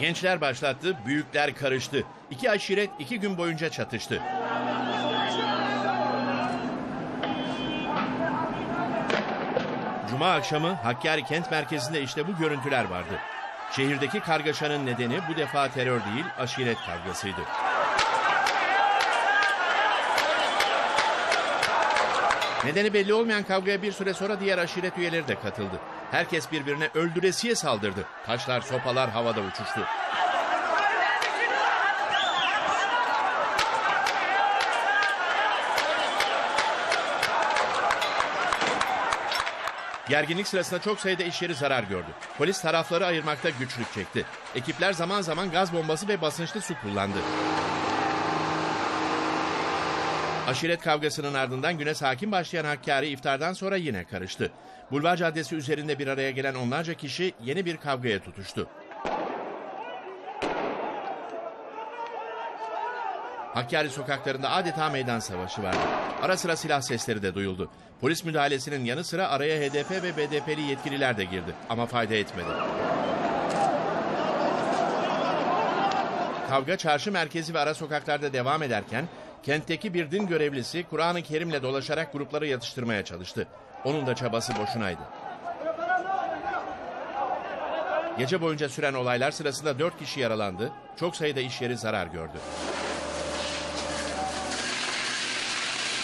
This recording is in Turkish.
Gençler başlattı, büyükler karıştı. İki aşiret iki gün boyunca çatıştı. Cuma akşamı Hakkari kent merkezinde işte bu görüntüler vardı. Şehirdeki kargaşanın nedeni bu defa terör değil, aşiret kavgasıydı. Nedeni belli olmayan kavgaya bir süre sonra diğer aşiret üyeleri de katıldı. Herkes birbirine öldüresiye saldırdı. Taşlar, sopalar havada uçuştu. Gerginlik sırasında çok sayıda iş yeri zarar gördü. Polis tarafları ayırmakta güçlük çekti. Ekipler zaman zaman gaz bombası ve basınçlı su kullandı. Aşiret kavgasının ardından güne sakin başlayan Hakkari iftardan sonra yine karıştı. Bulvar Caddesi üzerinde bir araya gelen onlarca kişi yeni bir kavgaya tutuştu. Hakkari sokaklarında adeta meydan savaşı vardı. Ara sıra silah sesleri de duyuldu. Polis müdahalesinin yanı sıra araya HDP ve BDP'li yetkililer de girdi ama fayda etmedi. Kavga çarşı merkezi ve ara sokaklarda devam ederken kentteki bir din görevlisi Kur'an-ı Kerim'le dolaşarak grupları yatıştırmaya çalıştı. Onun da çabası boşunaydı. Gece boyunca süren olaylar sırasında dört kişi yaralandı, çok sayıda iş yeri zarar gördü.